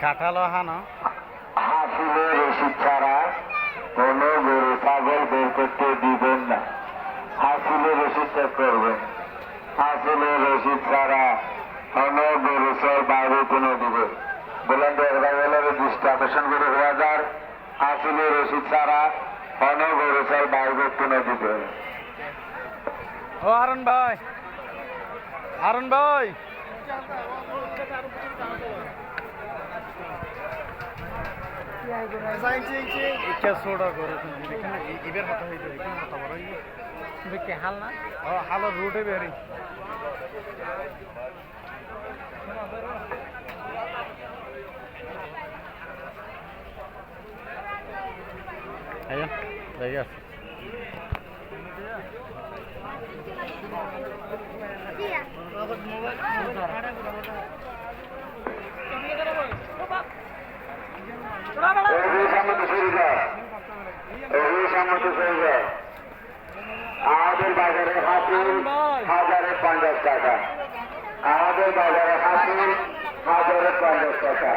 কাঁঠালো হানো হাসিলে রসিদ ছাড়া কোনো গরু ছাগল বের করতে দিবেন না। হাসিলে রসিদ চেক করবেন। হাসিলে রসিদ ছাড়া কোনো গরু সব বাইরে কোনো দিবে। দৃষ্টি আকর্ষণ করে হাজার হাসিলে রসিদ ছাড়া কোনো গরু সব বাইরে কোনো দিবে। ও ভাই। হারুন ভাই। ইচ্ছা সোডা করে এখানে ইবের হাতে হইতে এখানে হাতে বড় দেখে হাল না? ও হালের রুটে বেরি আয়া দেখে আসছে আমাদের বাজারে হাসিল হাজারে পঞ্চাশ টাকা আমাদের বাজারে হাসিল হাজারে পঞ্চাশ টাকা